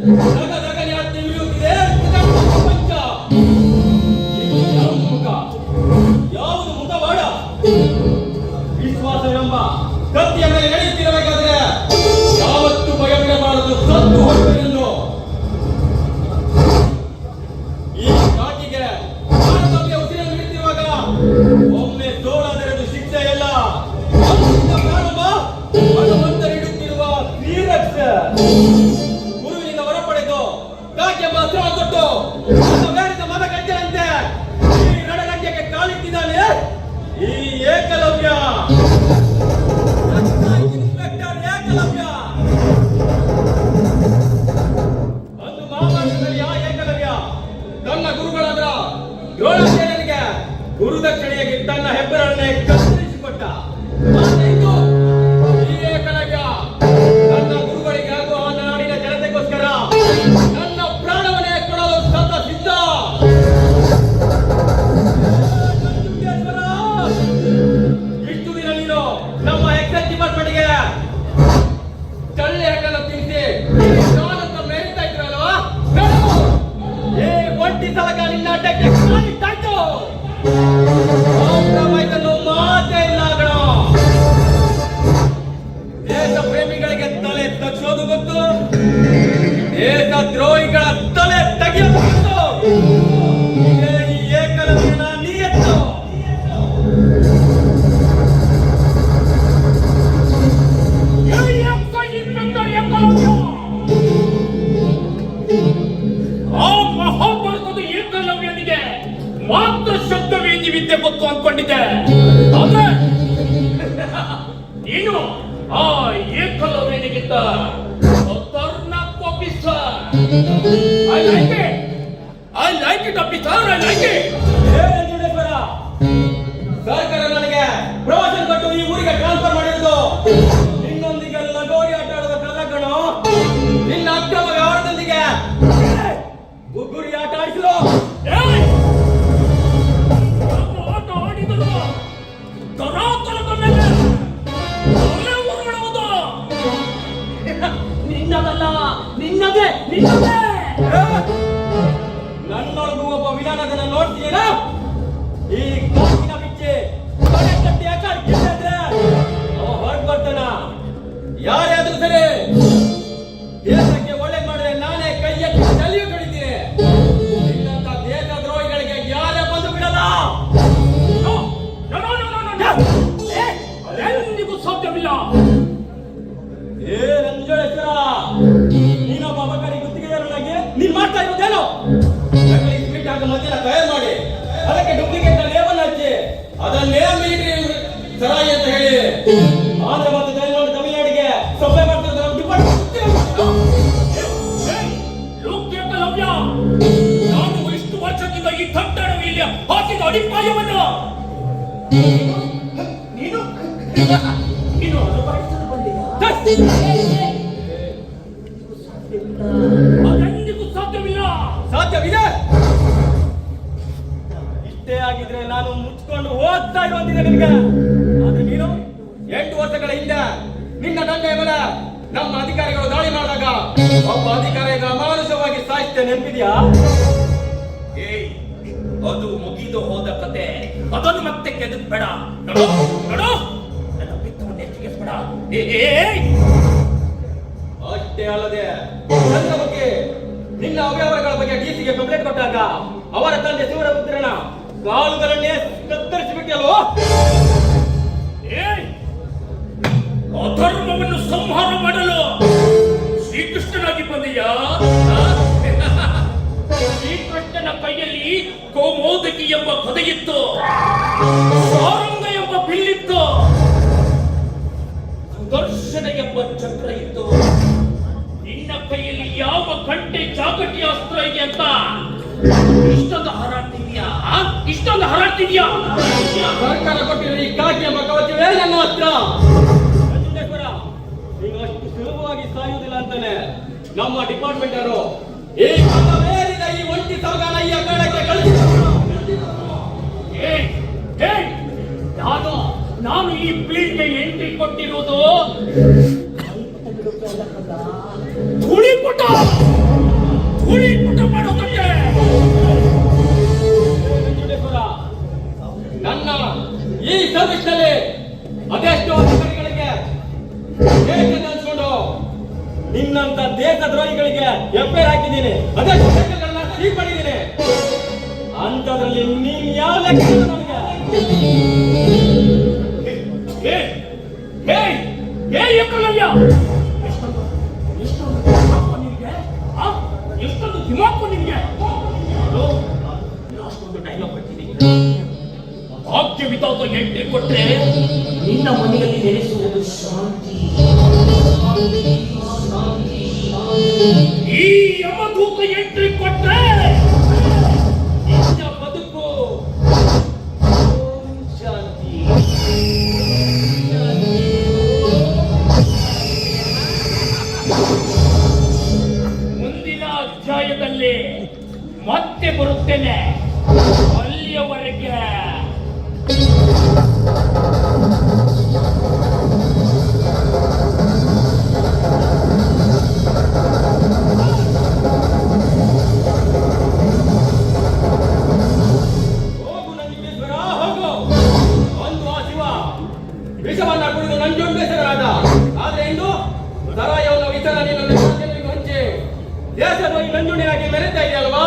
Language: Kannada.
だだ ಎಂಬ ಹಸಿರು ಕೊಟ್ಟು ಬೇಡಿದ ಮನಗಟ್ಟೆಯಂತೆ ಈ ನಡಗಟ್ಟೆಗೆ ಕಾಲಿಟ್ಟಿದ್ದಾನೆ ಈ ಏಕಲವ್ಯ. ಅಂದು ಒಂದು ಆ ಏಕಲವ್ಯ. ತನ್ನ ಗುರುಗಳಾದ ದ್ರೋಣಾಚಾರ್ಯನಿಗೆ ಗುರುದಕ್ಷಿಣೆಯಾಗಿ ತನ್ನ ಹೆಬ್ಬರನ್ನೇ ಕತ್ತರಿಸಿಕೊಟ್ಟ. ಕಟ್ಟಿಸಲಕ ನಿನ್ನ ಅಡ್ಡಕ್ಕೆ. ಕಾಲಿಟ್ಟಾಯ್ತು ಏಕಲವ್ಯನಿಗೆ ಮಾತ್ರ ಶಬ್ದವೇದಿ ವಿದ್ಯೆ ಗೊತ್ತು ಅನ್ಕೊಂಡಿದ್ದೆ ನೀನು ಆ ಏಕಲವ್ಯನಿಗಿಂತ ವೇದಿಗಿಂತ I I like it. I like it, officer. I like it. ನೀನು ನೀನು? ಅದೆಂದಿಗೂ ಸಾಧ್ಯವಿಲ್ಲ ಸಾಧ್ಯವಿದೆ? ಇಷ್ಟೇ ಆಗಿದ್ರೆ ನಾನು ಮುಚ್ಕೊಂಡು ಓದ್ತಾ ಇರೋದಿಲ್ಲ ನಿನಗೆ. ಆದ್ರೆ ನೀನು ಎಂಟು ವರ್ಷಗಳ ಹಿಂದೆ ನಿನ್ನ ತಂದೆಯ ಮೇಲೆ ನಮ್ಮ ಅಧಿಕಾರಿಗಳು ದಾಳಿ ಮಾಡಿದಾಗ ಒಬ್ಬ ಅಧಿಕಾರಿ ಅಮಾನುಷವಾಗಿ ಸಾಹಿತ್ಯ ನೆನಪಿದೆಯಾ? ಏಯ್, ಅದು ಮುಗಿದು ಹೋದ ಕತೆ. ಅದನ್ನು ಮತ್ತೆ ಕೆದಕ್ಬೇಡ. ನೋಡು ನೋಡು. ನನ್ನ ಪಿತ್ತವನ್ನು ಹೆಚ್ಚಿಗೆಸ್ಬೇಡ ಅಷ್ಟೇ ಅಲ್ಲದೆ ನನ್ನ ಬಗ್ಗೆ ನಿನ್ನ ಅವ್ಯವಹಾರಗಳ ಬಗ್ಗೆ ಡಿಸಿಗೆ ಕಂಪ್ಲೇಂಟ್ ಕೊಟ್ಟಾಗ ಅವರ ತಂದೆ ಶಿವರಪುತ್ರನ ಕಾಲುಗಳನ್ನೇ ಕತ್ತರಿಸಿಬಿಟ್ಟಲ್ವೋ ಏಯ್. ಅಧರ್ಮವನ್ನು ಸಂಹಾರ ಮಾಡಲು ಶ್ರೀಕೃಷ್ಣನಾಗಿ ಬಂದೆಯಾ? ಶ್ರೀಕೃಷ್ಣನ ಕೈಯಲ್ಲಿ ಕೋಮೋದಕಿ ಎಂಬ ಕಥೆಯಿತ್ತು. ಸಾರಂಗ ಎಂಬ ಬಿಲ್ಲಿತ್ತು. ಸುದರ್ಶನ ಎಂಬ ಚಕ್ರ ಇತ್ತು. ನಿನ್ನ ಕೈಯಲ್ಲಿ ಯಾವ ಕಂಟೆ ಚಾಕಟಿ ಅಸ್ತ್ರ ಇದೆ ಅಂತ ಇಷ್ಟೊಂದು ಹಾರಾಡ್ತಿದ್ಯಾ? ಇಷ್ಟೊಂದು ಹಾರಾಡ್ತಿದ್ಯಾ ಸರ್ಕಾರ ಕೊಟ್ಟಿರೋ ಈ ಕಾಕಿ ಎಂಬ ಕವಚವೇ ನನ್ನ ಹತ್ರ. ಸುಲಭವಾಗಿ ಸಾಯುವುದಿಲ್ಲ ಅಂತಾನೆ. ನಮ್ಮ ಡಿಪಾರ್ಟ್ಮೆಂಟ್ ಅವರು ಈ ಒಂಟಿ ಸಾಗಾನ ಈ ಅಖಾಡಕ್ಕೆ ನಾನು ಈ ಫೀಲ್ಡ್ಗೆ ಎಂಟ್ರಿ ಕೊಟ್ಟಿರುವುದು ಧೂಳಿಪಟ ನನ್ನ ಈ ಸರ್ವಿಸ್ನಲ್ಲಿ ಅದೆಷ್ಟೋ ಅಧಿಕಾರಿಗಳಿಗೆ ಅನ್ಸ್ಕೊಂಡು ನಿನ್ನಂತ ದೇಶ ದ್ರೋಹಿಗಳಿಗೆ ಎಫ್ಐಆರ್ ಹಾಕಿದ್ದೀನಿ. ಅದೆಷ್ಟು ಸೀಲ್ ಮಾಡಿದ್ದೀನಿ. ಅಂತದ್ರಲ್ಲಿ ನೀನ್ ಯಾವ ಲೆಕ್ಕ ನನಗೆ ಎಷ್ಟೊಂದು ದಿಮಾಕು ನೋಡು, ಲಾಸ್ಟೊಂದು ಡೈಲಾಗ್ ಬರ್ತೀನಿ ಭಾಗ್ಯವಿತಾದ ಎಂಟ್ರಿ ಕೊಟ್ರೆ ನಿನ್ನ ಮನೆಯಲ್ಲಿ ನೆಲೆಸುವುದು ಶಾಂತಿ. ಮತ್ತೆ ಬರುತ್ತೇನೆ. ಅಲ್ಲಿಯವರೆಗೆ ದೇಶದ್ರೋಹಿ ನಂಜುಣಿಯಾಗಿ ಮೆರೆತಾ ಇದೆಯಲ್ವಾ?